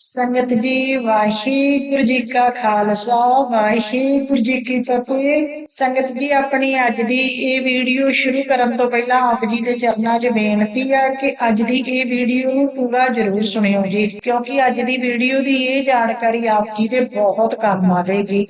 ਸੰਗਤ ਜੀ, ਵਾਹਿਗੁਰੂ ਜੀ ਕਾ ਖਾਲਸਾ, ਵਾਹਿਗੁਰੂ ਜੀ ਕੀ ਫਤਿਹ। ਸੰਗਤ ਜੀ, ਆਪਣੀ ਅੱਜ ਦੀ ਇਹ ਵੀਡੀਓ ਸ਼ੁਰੂ ਕਰਨ ਤੋਂ ਪਹਿਲਾਂ ਆਪ ਜੀ ਦੇ ਚਰਨਾਂ 'ਚ ਬੇਨਤੀ ਆ ਕਿ ਅੱਜ ਦੀ ਇਹ ਵੀਡੀਓ ਨੂੰ ਪੂਰਾ ਜ਼ਰੂਰ ਸੁਣਿਓ ਜੀ, ਕਿਉਂਕਿ ਅੱਜ ਦੀ ਵੀਡੀਓ ਦੀ ਇਹ ਜਾਣਕਾਰੀ ਆਪ ਜੀ ਦੇ ਬਹੁਤ ਕੰਮ ਆਵੇਗੀ।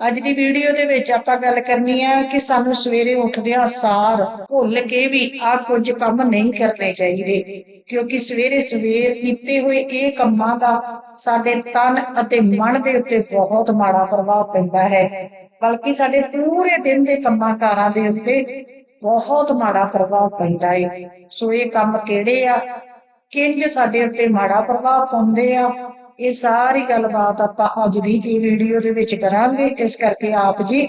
ਅੱਜ ਦੀ ਵੀਡੀਓ ਦੇ ਵਿੱਚ ਆਪਾਂ ਗੱਲ ਕਰਨੀ ਹੈ ਕਿ ਸਾਨੂੰ ਸਵੇਰੇ ਉੱਠਦਿਆਂ ਸਾਰ ਭੁੱਲ ਕੇ ਵੀ ਆ ਕੁਝ ਕੰਮ ਨਹੀਂ ਕਰਨੇ ਚਾਹੀਦੇ, ਕਿਉਂਕਿ ਸਵੇਰੇ ਸਵੇਰ ਕੀਤੇ ਹੋਏ ਇਹ ਕੰਮਾਂ ਦਾ ਸਾਡੇ ਤਨ ਅਤੇ ਮਨ ਦੇ ਉੱਤੇ ਬਹੁਤ ਮਾੜਾ ਪ੍ਰਭਾਵ ਪੈਂਦਾ ਹੈ। ਬਲਕਿ ਸਾਡੇ ਪੂਰੇ ਦਿਨ ਦੇ ਕੰਮਾਂ ਕਾਰਾਂ ਦੇ ਉੱਤੇ ਬਹੁਤ ਮਾੜਾ ਪ੍ਰਭਾਵ ਪੈਂਦਾ ਹੈ ਸੋ ਇਹ ਕੰਮ ਕਿਹੜੇ ਆ? ਕਿੰਜ ਸਾਡੇ ਉੱਤੇ ਮਾੜਾ ਪ੍ਰਭਾਵ ਪਾਉਂਦੇ ਆ? ਇਹ ਸਾਰੀ ਗੱਲਬਾਤ ਆਪਾਂ ਅੱਜ ਦੀ ਇਹ ਵੀਡੀਓ ਦੇ ਵਿੱਚ ਕਰਾਂਗੇ, ਇਸ ਕਰਕੇ ਆਪ ਜੀ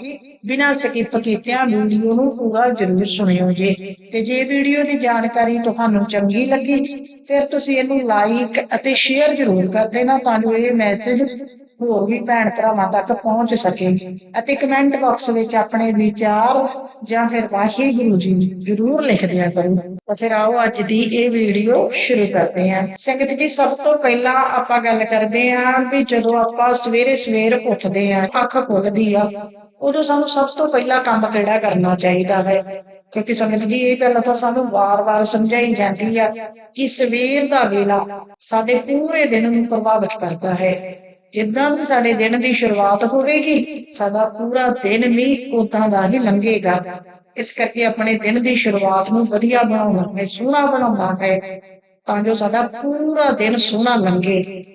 ਬਿਨਾਂ ਸਕਿਪ ਕੀਤਿਆਂ ਵੀਡੀਓ ਨੂੰ ਪੂਰਾ ਜ਼ਰੂਰ ਸੁਣਿਓ ਜੀ। ਤੇ ਜੇ ਵੀਡੀਓ ਦੀ ਜਾਣਕਾਰੀ ਤੁਹਾਨੂੰ ਚੰਗੀ ਲੱਗੀ, ਫਿਰ ਤੁਸੀਂ ਇਹਨੂੰ ਲਾਈਕ ਅਤੇ ਸ਼ੇਅਰ ਜ਼ਰੂਰ ਕਰ ਦੇਣਾ, ਤੁਹਾਨੂੰ ਇਹ ਮੈਸੇਜ ਹੋਰ ਵੀ ਭੈਣ ਭਰਾਵਾਂ ਤੱਕ ਪਹੁੰਚ ਸਕੇ। ਅਤੇ ਕਮੈਂਟ ਬਾਕਸ ਵਿੱਚ ਆਪਣੇ ਵਿਚਾਰ ਜਾਂ ਫਿਰ ਵਾਹਿਗੁਰੂ ਜੀ ਜ਼ਰੂਰ ਲਿਖ ਦਿਆ ਕਰੋ। ਤਾਂ ਫਿਰ ਆਓ ਅੱਜ ਦੀ ਇਹ ਵੀਡੀਓ ਸ਼ੁਰੂ ਕਰਦੇ ਹਾਂ। ਸੰਗਤ ਜੀ, ਸਭ ਤੋਂ ਪਹਿਲਾਂ ਆਪਾਂ ਗੱਲ ਕਰਦੇ ਹਾਂ ਵੀ ਜਦੋਂ ਆਪਾਂ ਸਵੇਰੇ ਸਵੇਰ ਉੱਠਦੇ ਹਾਂ, ਅੱਖ ਖੁੱਲਦੀ ਆ, ਉਦੋਂ ਸਾਨੂੰ ਸਭ ਤੋਂ ਪਹਿਲਾਂ ਕੰਮ ਕਿਹੜਾ ਕਰਨਾ ਚਾਹੀਦਾ ਹੈ? ਕਿਉਂਕਿ ਸੰਗਤ ਜੀ, ਇਹ ਗੱਲ ਤਾਂ ਸਾਨੂੰ ਵਾਰ-ਵਾਰ ਸਮਝਾਈ ਜਾਂਦੀ ਆ ਕਿ ਸਵੇਰ ਦਾ ਵੇਲਾ ਸਾਡੇ ਪੂਰੇ ਦਿਨ ਨੂੰ ਪ੍ਰਭਾਵਿਤ ਕਰਦਾ ਹੈ। ਜਿੱਦਾਂ ਦੀ ਸਾਡੇ ਦਿਨ ਦੀ ਸ਼ੁਰੂਆਤ ਹੋਵੇਗੀ, ਸਾਡਾ ਪੂਰਾ ਦਿਨ ਵੀ ਉਦਾਂ ਦਾ ਹੀ ਲੰਘੇਗਾ। ਇਸ ਕਰਕੇ ਆਪਣੇ ਦਿਨ ਦੀ ਸ਼ੁਰੂਆਤ ਨੂੰ ਵਧੀਆ ਬਣਾਉਣਾ ਹੈ ਸੋਹਣਾ ਬਣਾਉਣਾ ਹੈ, ਤਾਂ ਜੋ ਸਾਡਾ ਪੂਰਾ ਦਿਨ ਸੋਹਣਾ ਲੰਘੇ।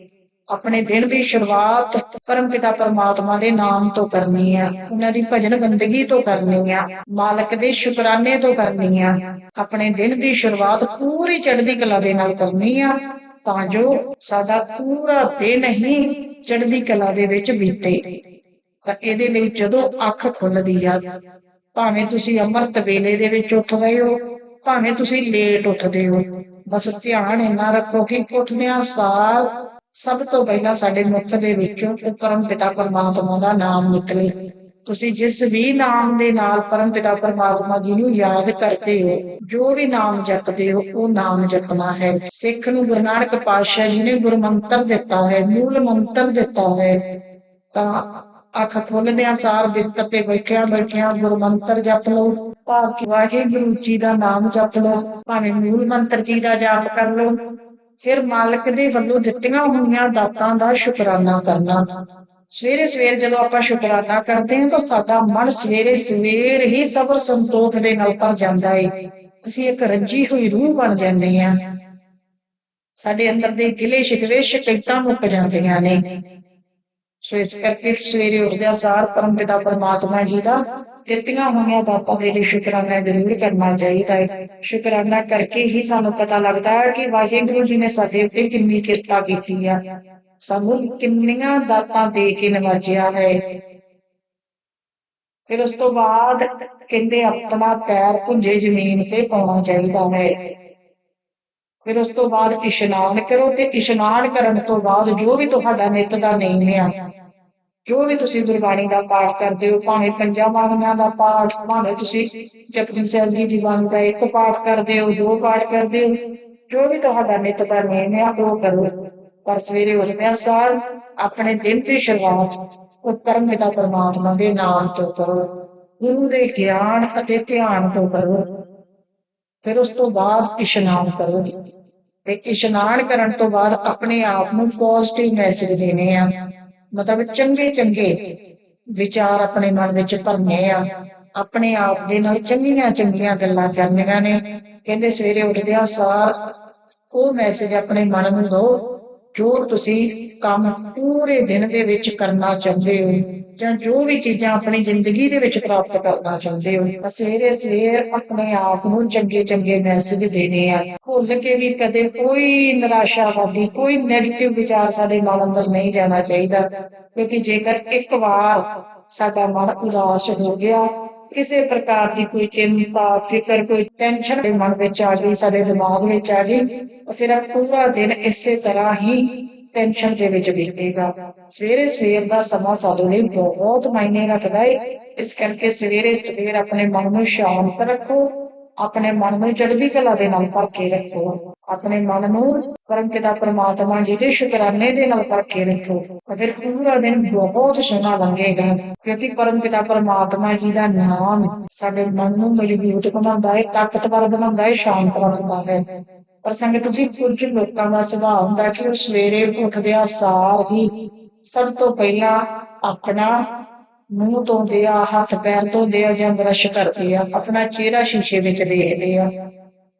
ਆਪਣੇ ਦਿਨ ਦੀ ਸ਼ੁਰੂਆਤ ਪਰਮਪਿਤਾ ਪਰਮਾਤਮਾ ਦੇ ਨਾਮ ਤੋਂ ਕਰਨੀ ਆ, ਉਹਨਾਂ ਦੀ ਭਜਨ ਬੰਦਗੀ ਤੋਂ ਕਰਨੀ ਆ, ਮਾਲਕ ਦੇ ਸ਼ੁਕਰਾਨੇ ਤੋਂ ਕਰਨੀ ਆ। ਆਪਣੇ ਦਿਨ ਦੀ ਸ਼ੁਰੂਆਤ ਪੂਰੀ ਚੜ੍ਹਦੀ ਕਲਾ ਦੇ ਨਾਲ ਕਰਨੀ ਆ, ਤਾਂ ਜੋ ਸਾਡਾ ਪੂਰਾ ਦਿਨ ਹੀ ਚੜ੍ਹਦੀ ਕਲਾ ਦੇ ਵਿੱਚ ਬੀਤੇ। ਤਾਂ ਇਹਦੇ ਲਈ ਜਦੋਂ ਅੱਖ ਖੁੱਲਦੀ ਆ, ਭਾਵੇਂ ਤੁਸੀਂ ਅੰਮ੍ਰਿਤ ਵੇਲੇ ਦੇ ਵਿੱਚ ਉੱਠ ਰਹੇ ਹੋ, ਭਾਵੇਂ ਤੁਸੀਂ ਲੇਟ ਉੱਠਦੇ ਹੋ, ਬਸ ਧਿਆਨ ਇੰਨਾ ਰੱਖੋ ਕਿ ਉੱਠਦਿਆਂ ਸਾਰ ਸਭ ਤੋਂ ਪਹਿਲਾਂ ਸਾਡੇ ਮੁੱਖ ਦੇ ਵਿੱਚੋਂ ਪਰਮ ਪਿਤਾ ਪਰਮਾਤਮਾ ਦਾ ਨਾਮ ਨਿਕਲੇ। ਤੁਸੀਂ ਜਿਸ ਵੀ ਨਾਮ ਦੇ ਨਾਲ ਪਰਮ ਪਿਤਾ ਪਰਮਾਤਮਾ ਜੀ ਨੂੰ ਯਾਦ ਕਰਦੇ ਹੋ, ਜੋ ਵੀ ਨਾਮ ਜਪਦੇ ਹੋ, ਉਹ ਨਾਮ ਜਪਣਾ ਹੈ। ਸਿੱਖ ਨੂੰ ਗੁਰੂ ਨਾਨਕ ਪਾਤਸ਼ਾਹ ਜੀ ਨੇ ਗੁਰੂ ਮੰਤਰ ਦਿੱਤਾ ਹੈ, ਮੂਲ ਮੰਤਰ ਦਿੱਤਾ ਹੈ। ਤਾਂ ਅੱਖ ਖੁੱਲਦਿਆਂ ਸਾਰ ਬਿਸਤਰ ਤੇ ਬੈਠਿਆਂ ਬੈਠਿਆਂ ਗੁਰੂ ਮੰਤਰ ਜਪ ਲਓ। ਭਾਵ ਕਿ ਵਾਹਿਗੁਰੂ ਜੀ ਦਾ ਨਾਮ ਜਪ ਲਓ, ਭਾਵੇਂ ਮੂਲ ਮੰਤਰ ਜੀ ਦਾ ਜਾਪ ਕਰ ਲਓ। ਫਿਰ ਮਾਲਕ ਦੇ ਵੱਲੋਂ ਦਿੱਤੀਆਂ ਹੋਈਆਂ ਦਾਤਾਂ ਦਾ ਸ਼ੁਕਰਾਨਾ ਕਰਨਾ। ਸਵੇਰੇ ਸਵੇਰ ਜਦੋਂ ਆਪਾਂ ਸ਼ੁਕਰਾਨਾ ਕਰਦੇ ਹਾਂ ਤਾਂ ਸਾਡਾ ਮਨ ਸਵੇਰੇ ਸਵੇਰ ਹੀ ਸਬਰ ਸੰਤੋਖ ਦੇ ਨਾਲ ਭਰ ਜਾਂਦਾ ਹੈ ਅਸੀਂ ਇੱਕ ਰੱਜੀ ਹੋਈ ਰੂਹ ਬਣ ਜਾਂਦੇ ਹਾਂ। ਸਾਡੇ ਅੰਦਰ ਦੇ ਗਿਲੇ ਸ਼ਿਕਵੇ ਸ਼ਿਕਾਇਤਾਂ ਮੁੱਕ ਜਾਂਦੀਆਂ ਨੇ। ਸੋ ਇਸ ਕਰਕੇ ਸਵੇਰੇ ਉੱਠਦਿਆਂ ਸਾਰ ਪਰਮ ਪਿਤਾ ਪਰਮਾਤਮਾ ਜੀ ਦਾ ਦਿੱਤੀਆਂ ਹੋਈਆਂ ਦਾਤਾਂ ਦੇ ਲਈ ਸ਼ੁਕਰਾਨਾ ਜ਼ਰੂਰ ਕਰਨਾ ਚਾਹੀਦਾ ਹੈ ਸ਼ੁਕਰਾਨਾ ਕਰਕੇ ਹੀ ਸਾਨੂੰ ਪਤਾ ਲੱਗਦਾ ਹੈ ਕਿ ਵਾਹਿਗੁਰੂ ਜੀ ਨੇ ਸਾਡੇ ਉੱਤੇ ਕਿੰਨੀ ਕਿਰਪਾ ਕੀਤੀ ਆ। ਸਾਨੂੰ ਕਿੰਨੀਆਂ ਦਾਤਾਂ ਦੇ ਕੇ ਨਵਾਜਿਆ ਹੈ। ਫਿਰ ਉਸ ਤੋਂ ਬਾਅਦ ਕਹਿੰਦੇ ਆਪਣਾ ਪੈਰ ਪੁੰਜੇ ਜ਼ਮੀਨ ਤੇ ਪਾਉਣਾ ਚਾਹੀਦਾ ਹੈ। ਫਿਰ ਉਸ ਤੋਂ ਬਾਅਦ ਇਸ਼ਨਾਨ ਕਰੋ ਤੇ ਇਸ਼ਨਾਨ ਕਰਨ ਤੋਂ ਬਾਅਦ ਜੋ ਵੀ ਤੁਹਾਡਾ ਨਿਤ ਦਾ ਨੇਮ ਆ, ਜੋ ਵੀ ਤੁਸੀਂ ਗੁਰਬਾਣੀ ਦਾ ਪਾਠ ਕਰਦੇ ਹੋ, ਭਾਵੇਂ ਪੰਜਾਂ ਬਾਣੀਆਂ ਦਾ ਪਾਠ, ਭਾਵੇਂ ਤੁਸੀਂ ਜਪਜੀ ਸਾਹਿਬ ਜੀ ਦੀ ਬਾਣੀ ਦਾ ਇੱਕ ਪਾਠ ਕਰਦੇ ਹੋ, ਦੋ ਪਾਠ ਕਰਦੇ ਹੋ, ਜੋ ਵੀ ਤੁਹਾਡਾ ਨਿਤ ਦਾ ਨੇਮ ਆ, ਉਹ ਕਰੋ। ਪਰ ਸਵੇਰੇ ਉੱਠਦਿਆਂ ਸਾਰ, ਆਪਣੇ ਦਿਨ ਦੀ ਸ਼ੁਰੂਆਤ, ਉਹ ਪਿਤਾ ਪਰਮਾਤਮਾ ਦੇ ਨਾਮ ਤੋਂ ਕਰੋ, ਗੁਰੂ ਦੇ ਗਿਆਨ ਅਤੇ ਧਿਆਨ ਤੋਂ ਕਰੋ। ਫਿਰ ਉਸ ਤੋਂ ਬਾਅਦ ਇਸ਼ਨਾਨ ਕਰੋ। ਤੇ ਇਸ਼ਨਾਨ ਕਰਨ ਤੋਂ ਬਾਅਦ ਆਪਣੇ ਆਪ ਨੂੰ ਪੋਜ਼ਿਟਿਵ ਮੈਸੇਜ ਦੇਣੇ ਆ। ਮਤਲਬ ਚੰਗੇ ਚੰਗੇ ਵਿਚਾਰ ਆਪਣੇ ਮਨ ਵਿੱਚ ਭਰਨੇ ਆ। ਆਪਣੇ ਆਪ ਦੇ ਨਾਲ ਚੰਗੀਆਂ ਚੰਗੀਆਂ ਗੱਲਾਂ ਕਰਨੀਆਂ ਨੇ। ਕਹਿੰਦੇ ਸਵੇਰੇ ਉੱਠਦਿਆਂ ਸਾਰ, ਉਹ ਮੈਸੇਜ ਆਪਣੇ ਮਨ ਨੂੰ ਦਿਓ ਜੋ ਤੁਸੀਂ ਕੰਮ ਪੂਰੇ ਦਿਨ ਦੇ ਵਿੱਚ ਕਰਨਾ ਚਾਹੁੰਦੇ ਹੋ, ਜਾਂ ਜੋ ਵੀ ਚੀਜ਼ਾਂ ਆਪਣੀ ਜ਼ਿੰਦਗੀ ਦੇ ਵਿੱਚ ਪ੍ਰਾਪਤ ਕਰਨਾ ਚਾਹੁੰਦੇ ਹੋ, ਤਾਂ ਸਵੇਰੇ ਸਵੇਰ ਆਪਣੇ ਆਪ ਨੂੰ ਚੰਗੇ ਚੰਗੇ ਮੈਸੇਜ ਦੇਣੇ ਆ। ਭੁੱਲ ਕੇ ਵੀ ਕਦੇ ਕੋਈ ਨਿਰਾਸ਼ਾਵਾਦੀ, ਕੋਈ ਨੈਗੇਟਿਵ ਵਿਚਾਰ ਸਾਡੇ ਮਨ ਅੰਦਰ ਨਹੀਂ ਜਾਣਾ ਚਾਹੀਦਾ, ਕਿਉਂਕਿ ਜੇਕਰ ਇੱਕ ਵਾਰ ਸਾਡਾ ਮਨ ਉਦਾਸ ਹੋ ਗਿਆ ਕਿਸੇ ਪ੍ਰਕਾਰ ਦੀ ਕੋਈ ਚਿੰਤਾ, ਫਿਕਰ, ਕੋਈ ਟੈਨਸ਼ਨ ਦੇ ਮਨ ਵਿੱਚ ਆ ਗਈ ਸਾਡੇ ਦਿਮਾਗ ਵਿੱਚ ਆ ਗਈ ਫਿਰ ਪੂਰਾ ਦਿਨ ਇਸੇ ਤਰ੍ਹਾਂ ਹੀ ਟੈਨਸ਼ਨ ਦੇ ਵਿੱਚ ਬੀਤੇਗਾ। ਸਵੇਰੇ ਸਵੇਰ ਦਾ ਸਮਾਂ ਸਾਡੇ ਲਈ ਬਹੁਤ ਮਾਇਨੇ ਰੱਖਦਾ ਹੈ ਇਸ ਕਰਕੇ ਸਵੇਰੇ ਸਵੇਰ ਆਪਣੇ ਮਨ ਨੂੰ ਸ਼ਾਂਤ ਰੱਖੋ। ਆਪਣੇ ਮਨ ਨੂੰ ਚੜ੍ਹਦੀ ਕਲਾ ਦੇ ਨਾਲ ਭਰ ਕੇ ਰੱਖੋ। ਆਪਣੇ ਮਨ ਨੂੰ ਪਰਮਪਿਤਾ ਪਰਮਾਤਮਾ ਜੀ ਦੇ ਸ਼ੁਕਰਾਨੇ ਦੇ ਨਾਲ ਭਰ ਕੇ ਰੱਖੋ। ਤਾਂ ਫਿਰ ਪੂਰਾ ਦਿਨ ਬਹੁਤ ਸੋਹਣਾ ਲੰਘੇਗਾ, ਕਿਉਂਕਿ ਪਰਮਪਿਤਾ ਪਰਮਾਤਮਾ ਜੀ ਦਾ ਨਾਮ ਸਾਡੇ ਮਨ ਨੂੰ ਮਜ਼ਬੂਤ ਬਣਾਉਂਦਾ ਹੈ ਤਾਕਤਵਰ ਬਣਾਉਂਦਾ ਹੈ ਸ਼ਾਂਤ ਬਣਾਉਂਦਾ ਹੈ ਪਰ ਸੰਗਤ ਜੀ ਕੁਝ ਲੋਕਾਂ ਦਾ ਸੁਭਾਅ ਹੁੰਦਾ ਕਿ ਉਹ ਸਵੇਰੇ ਉੱਠਦਿਆਂ ਸਾਰ ਹੀ ਸਭ ਤੋਂ ਪਹਿਲਾਂ ਆਪਣਾ ਮੂੰਹ ਧੋਂਦੇ ਆ ਹੱਥ ਪੈਰ ਧੋਂਦੇ ਆ ਜਾਂ ਬਰਸ਼ ਕਰਦੇ ਆ, ਆਪਣਾ ਚਿਹਰਾ ਸ਼ੀਸ਼ੇ ਵਿੱਚ ਦੇਖਦੇ ਆ।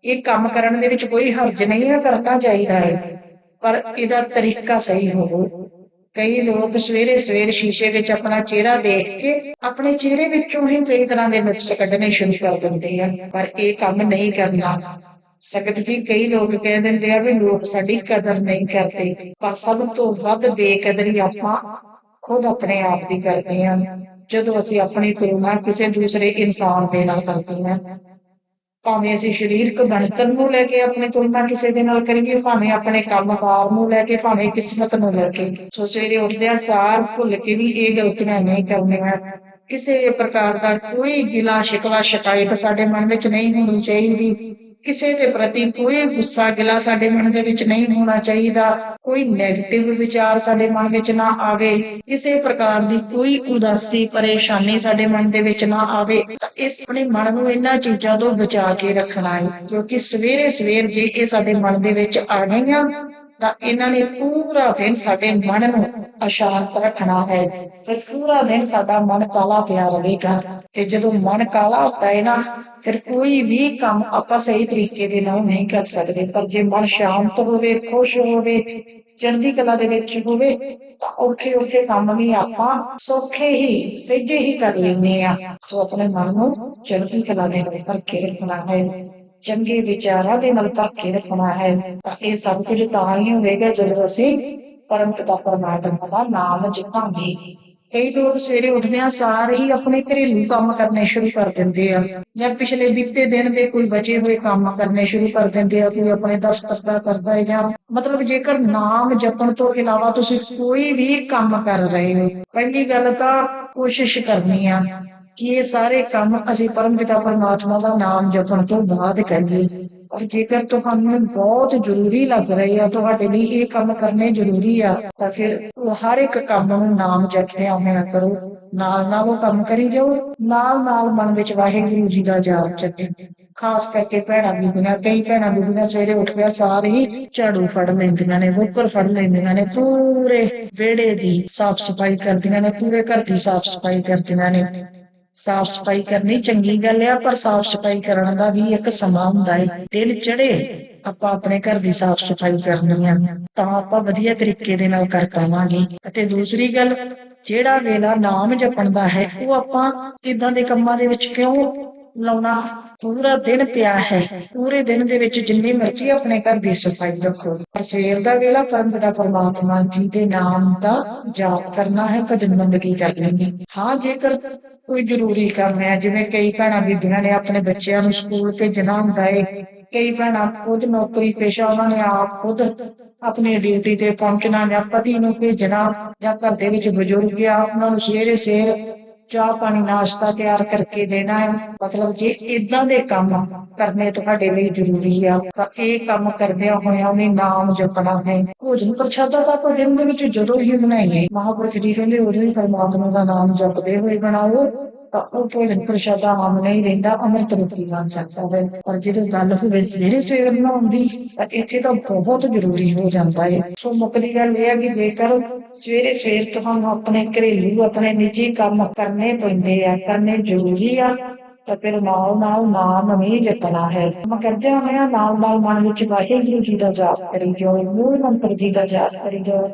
ਇਹ ਕੰਮ ਕਰਨ ਦੇ ਵਿੱਚ ਕੋਈ ਹਰਜ ਨਹੀਂ ਹੈ ਕਰਨਾ ਚਾਹੀਦਾ ਹੈ। ਪਰ ਇਹਦਾ ਤਰੀਕਾ ਸਹੀ ਹੋਵੇ। ਕਈ ਲੋਕ ਸਵੇਰੇ ਸਵੇਰ ਸ਼ੀਸ਼ੇ ਵਿੱਚ ਆਪਣਾ ਚਿਹਰਾ ਦੇਖ ਕੇ ਆਪਣੇ ਚਿਹਰੇ ਵਿੱਚੋਂ ਹੀ ਕਈ ਤਰ੍ਹਾਂ ਦੇ ਨੁਕਸ ਕੱਢਣੇ ਸ਼ੁਰੂ ਕਰ ਦਿੰਦੇ ਆ। ਪਰ ਇਹ ਕੰਮ ਨਹੀਂ ਕਰਨਾ। ਸਗਤ ਜੀ, ਕਈ ਲੋਕ ਕਹਿ ਦਿੰਦੇ ਆ ਵੀ ਲੋਕ ਸਾਡੀ ਕਦਰ ਨਹੀਂ ਕਰਦੇ। ਪਰ ਸਭ ਤੋਂ ਵੱਧ ਬੇਕਦਰੀ ਆਪਾਂ ਖੁਦ ਆਪਣੇ ਆਪ ਦੀ ਕਰਦੇ ਹਾਂ, ਜਦੋਂ ਅਸੀਂ ਆਪਣੀ ਤੁਲਨਾ ਕਿਸੇ ਦੂਸਰੇ ਇਨਸਾਨ ਦੇ ਨਾਲ ਕਰਦੇ ਹਾਂ। ਭਾਵੇਂ ਅਸੀਂ ਸਰੀਰਕ ਬਣਤਰ ਨੂੰ ਲੈ ਕੇ ਆਪਣੀ ਤੁਲਨਾ ਕਿਸੇ ਦੇ ਨਾਲ ਕਰੀਏ, ਭਾਵੇਂ ਆਪਣੇ ਕੰਮਕਾਰ ਨੂੰ ਲੈ ਕੇ, ਭਾਵੇਂ ਕਿਸਮਤ ਨੂੰ ਲੈ ਕੇ। ਸੋ ਸਵੇਰੇ ਉੱਠਦਿਆਂ ਸਾਰ ਭੁੱਲ ਕੇ ਵੀ ਇਹ ਗਲਤੀਆਂ ਨਹੀਂ ਕਰਨੀਆਂ। ਕਿਸੇ ਪ੍ਰਕਾਰ ਦਾ ਕੋਈ ਗਿਲਾ ਸ਼ਿਕਵਾ, ਸ਼ਿਕਾਇਤ ਸਾਡੇ ਮਨ ਵਿੱਚ ਨਹੀਂ ਹੋਣੀ ਚਾਹੀਦੀ। ਕਿਸੇ ਦੇ ਪ੍ਰਤੀ ਕੋਈ ਗੁੱਸਾ ਗਿਲਾ ਸਾਡੇ ਮਨ ਦੇ ਵਿੱਚ ਨਹੀਂ ਹੋਣਾ ਚਾਹੀਦਾ। ਕੋਈ 네ਗੇਟਿਵ ਵਿਚਾਰ ਸਾਡੇ ਮਨ ਵਿੱਚ ਨਾ ਆਵੇ। ਕਿਸੇ ਪ੍ਰਕਾਰ ਦੀ ਕੋਈ ਉਦਾਸੀ, ਪਰੇਸ਼ਾਨੀ ਸਾਡੇ ਮਨ ਦੇ ਵਿੱਚ ਨਾ ਆਵੇ ਇਸ ਆਪਣੇ ਮਨ ਨੂੰ ਇਹਨਾਂ ਚੀਜ਼ਾਂ ਤੋਂ ਬਚਾ ਕੇ ਰੱਖਣਾ ਹੈ। ਕਿਉਂਕਿ ਸਵੇਰੇ ਸਵੇਰ ਜੇ ਇਹ ਸਾਡੇ ਮਨ ਦੇ ਵਿੱਚ ਆ ਗਈਆਂ ਤਾਂ ਇਹਨਾਂ ਨੇ ਪੂਰਾ ਦਿਨ ਸਾਡੇ ਮਨ ਨੂੰ ਅਸ਼ਾਂਤ ਰੱਖਣਾ ਹੈ। ਫਿਰ ਪੂਰਾ ਦਿਨ ਸਾਡਾ ਮਨ ਕਾਲਾ ਪਿਆ ਰਹੇਗਾ ਤੇ ਜਦੋਂ ਮਨ ਕਾਲਾ ਹੁੰਦਾ ਹੈ ਨਾ, ਫਿਰ ਕੋਈ ਵੀ ਕੰਮ ਆਪਾਂ ਸਹੀ ਤਰੀਕੇ ਦੇ ਨਾਲ ਨਹੀਂ ਕਰ ਸਕਦੇ। ਪਰ ਜੇ ਮਨ ਸ਼ਾਂਤ ਹੋਵੇ, ਖੁਸ਼ ਹੋਵੇ, ਚੜ੍ਹਦੀ ਕਲਾ ਦੇ ਵਿੱਚ ਹੋਵੇ, ਤਾਂ ਔਖੇ ਔਖੇ ਕੰਮ ਵੀ ਆਪਾਂ ਸੌਖੇ ਹੀ, ਸਹਿਜੇ ਹੀ ਕਰ ਲੈਂਦੇ ਆ ਸੋ ਆਪਣੇ ਮਨ ਨੂੰ ਚੜ੍ਹਦੀ ਕਲਾ ਦੇ ਨਾਲ ਭਰ ਕੇ ਰੱਖਣਾ ਹੈ। ਚੰਗੇ ਵਿਚਾਰਾਂ ਦੇ ਨਾਲ ਭਰ ਕੇ ਰੱਖਣਾ ਹੈ। ਤਾਂ ਇਹ ਸਭ ਕੁਝ ਤਾਂ ਹੀ ਹੋਵੇਗਾ ਜਦੋਂ ਅਸੀਂ ਪਰਮ ਪਿਤਾ ਪਰਮਾਤਮਾ ਦਾ ਨਾਮ ਜਪਾਂਗੇ। ਕਈ ਲੋਕ ਸਵੇਰੇ ਉੱਠਦਿਆਂ ਸਾਰ ਹੀ ਆਪਣੇ ਘਰੇਲੂ ਕੰਮ ਕਰਨੇ ਸ਼ੁਰੂ ਕਰ ਦਿੰਦੇ ਆ। ਜਾਂ ਪਿਛਲੇ ਬੀਤੇ ਦਿਨ ਦੇ ਕੋਈ ਬਚੇ ਹੋਏ ਕੰਮ ਕਰਨੇ ਸ਼ੁਰੂ ਕਰ ਦਿੰਦੇ ਆ, ਕੋਈ ਆਪਣੇ ਦਫ਼ਤਰ ਦਾ ਕਰਦਾ ਹੈ ਜਾਂ ਮਤਲਬ ਜੇਕਰ ਨਾਮ ਜਪਣ ਤੋਂ ਇਲਾਵਾ ਤੁਸੀਂ ਕੋਈ ਵੀ ਕੰਮ ਕਰ ਰਹੇ ਹੋ, ਪਹਿਲੀ ਗੱਲ ਤਾਂ ਕੋਸ਼ਿਸ਼ ਕਰਨੀ ਆ। ਕਿ ਇਹ ਸਾਰੇ ਕੰਮ ਅਸੀਂ ਪਰਮਪਿਤਾ ਪਰਮਾਤਮਾ ਦਾ ਨਾਮ ਜਪਣ ਤੋਂ ਬਾਅਦ ਕਰੀਏ। ਔਰ ਜੇਕਰ ਤੁਹਾਨੂੰ ਬਹੁਤ ਜ਼ਰੂਰੀ ਲੱਗ ਰਹੇ ਆ, ਤੁਹਾਡੇ ਲਈ ਇਹ ਕੰਮ ਕਰਨੇ ਜ਼ਰੂਰੀ ਆ, ਤਾਂ ਫਿਰ ਹਰ ਇੱਕ ਕੰਮ ਨੂੰ ਨਾਮ ਜਪਦਿਆਂ ਹੋਇਆ ਕਰੋ। ਨਾਲ ਨਾਲ ਉਹ ਕੰਮ ਕਰੀ ਜਾਓ। ਨਾਲ ਨਾਲ ਮਨ ਵਿੱਚ ਵਾਹਿਗੁਰੂ ਜੀ ਦਾ ਜਾਪ ਚੱਕੇ ਖਾਸ ਕਰਕੇ ਭੈਣਾਂ ਬੀਬੀਆਂ, ਕਈ ਭੈਣਾਂ ਬੀਬੀਆਂ ਸਵੇਰੇ ਉੱਠਿਆ ਸਾਰੇ ਹੀ ਝਾੜੂ ਫੜ ਲੈਂਦੀਆਂ ਨੇ, ਬੁੱਕਰ ਫੜ ਲੈਂਦੀਆਂ ਨੇ, ਪੂਰੇ ਵਿਹੜੇ ਦੀ ਸਾਫ਼ ਸਫ਼ਾਈ ਕਰਦੀਆਂ ਨੇ, ਪੂਰੇ ਘਰ ਦੀ ਸਾਫ਼ ਸਫ਼ਾਈ ਕਰਦੀਆਂ ਨੇ। ਸਾਫ਼ ਸਫ਼ਾਈ ਕਰਨੀ ਚੰਗੀ ਗੱਲ ਆ, ਪਰ ਸਾਫ਼ ਸਫ਼ਾਈ ਕਰਨ ਦਾ ਵੀ ਇੱਕ ਸਮਾਂ ਹੁੰਦਾ ਹੈ ਦਿਨ ਚੜੇ ਆਪਾਂ ਆਪਣੇ ਘਰ ਦੀ ਸਾਫ਼ ਸਫ਼ਾਈ ਕਰਨੀ ਆ, ਤਾਂ ਆਪਾਂ ਵਧੀਆ ਤਰੀਕੇ ਦੇ ਨਾਲ ਕਰ ਪਾਵਾਂਗੇ। ਅਤੇ ਦੂਸਰੀ ਗੱਲ, ਜਿਹੜਾ ਵੇਲਾ ਨਾਮ ਜਪਣ ਦਾ ਹੈ, ਉਹ ਆਪਾਂ ਇਦਾਂ ਦੇ ਕੰਮਾਂ ਦੇ ਵਿੱਚ ਕਿਉਂ ਲਾਉਣਾ? ਪੂਰਾ ਦਿਨ ਪਿਆ ਹੈ। ਪੂਰੇ ਦਿਨ ਦੇ ਵਿੱਚ ਜਿੰਨੀ ਮਰਜ਼ੀ ਆਪਣੇ ਘਰ ਦੀ ਸਫ਼ਾਈ ਰੱਖੋ। ਪਰ ਸਵੇਰ ਦਾ ਵੇਲਾ ਪਰਮਪਿਤਾ ਪਰਮਾਤਮਾ ਜੀ ਦੇ ਨਾਮ ਦਾ ਜਾਪ ਕਰਨਾ ਹੈ, ਭਜਨ ਬੰਦਗੀ ਕਰਨੀ ਹੈ। ਹਾਂ, ਜੇਕਰ ਕੋਈ ਜ਼ਰੂਰੀ ਕੰਮ ਹੈ, ਜਿਵੇਂ ਕਈ ਭੈਣਾਂ ਬੀਬੀਆਂ ਨੇ ਆਪਣੇ ਬੱਚਿਆਂ ਨੂੰ ਸਕੂਲ ਭੇਜਣਾ ਹੁੰਦਾ ਹੈ ਕਈ ਭੈਣਾਂ ਖੁਦ ਨੌਕਰੀ ਪੇਸ਼ਾ ਉਹਨਾਂ ਨੇ ਆਪ ਖੁਦ ਆਪਣੀ ਡਿਊਟੀ ਤੇ ਪਹੁੰਚਣਾ ਜਾਂ ਪਤੀ ਨੂੰ ਭੇਜਣਾ ਜਾਂ ਘਰ ਦੇ ਵਿੱਚ ਬਜ਼ੁਰਗ ਆ, ਉਹਨਾਂ ਨੂੰ ਸਵੇਰੇ ਸਵੇਰ ਚਾਹ ਪਾਣੀ ਨਾਸ਼ਤਾ ਤਿਆਰ ਕਰਕੇ ਦੇਣਾ ਹੈ। ਮਤਲਬ ਜੇ ਇਦਾਂ ਦੇ ਕੰਮ ਕਰਨੇ ਤੁਹਾਡੇ ਲਈ ਜ਼ਰੂਰੀ ਆ, ਤਾਂ ਇਹ ਕੰਮ ਕਰਦਿਆਂ ਹੋਇਆਂ ਵੀ ਨਾਮ ਜਪਣਾ ਹੈ। ਭੋਜਨ ਪ੍ਰਸ਼ਾਦਾ ਤਾਂ ਆਪਾਂ ਦਿਨ ਦੇ ਵਿੱਚ ਜਦੋਂ ਹੀ ਬਣਾਈਏ। ਮਹਾਪੁਰਖ ਜੀ ਕਹਿੰਦੇ, ਉਦੋਂ ਹੀ ਪਰਮਾਤਮਾ ਦਾ ਨਾਮ ਜਪਦੇ ਹੋਏ ਬਣਾਓ। ਤਾਂ ਉਹ ਭੋਜਨ ਪ੍ਰਸ਼ਾਦਾ ਆਮ ਨਹੀਂ ਰਹਿੰਦਾ, ਅੰਮ੍ਰਿਤ ਰੂਪੀ ਬਣ ਜਾਂਦਾ ਹੈ। ਪਰ ਜਦੋਂ ਗੱਲ ਹੋਵੇ ਸਵੇਰੇ ਸਵੇਰ ਬਣਾਉਣ ਦੀ, ਤਾਂ ਇੱਥੇ ਤਾਂ ਬਹੁਤ ਜ਼ਰੂਰੀ ਹੋ ਜਾਂਦਾ ਹੈ। ਸੋ ਮੁੱਕਦੀ ਗੱਲ ਇਹ ਹੈ ਕਿ ਜੇਕਰ ਸਵੇਰੇ ਸਵੇਰ ਤੁਹਾਨੂੰ ਆਪਣੇ ਘਰੇਲੂ, ਆਪਣੇ ਨਿੱਜੀ ਕੰਮ ਕਰਨੇ ਪੈਂਦੇ ਆ, ਕਰਨੇ ਜ਼ਰੂਰੀ ਆ, ਤਾਂ ਫਿਰ ਨਾਲ ਨਾਲ ਨਾਮ ਵੀ ਜਪਣਾ ਹੈ। ਮੈਂ ਕਰਦਿਆਂ ਹੋਇਆ ਨਾਲ ਨਾਲ ਮਨ ਵਿੱਚ ਵਾਹਿਗੁਰੂ ਜੀ ਦਾ ਜਾਪ ਕਰੀ ਜਾਓ, ਮੂਲ ਮੰਤਰ ਜੀ ਦਾ ਜਾਪ ਕਰੀ ਜਾਓ।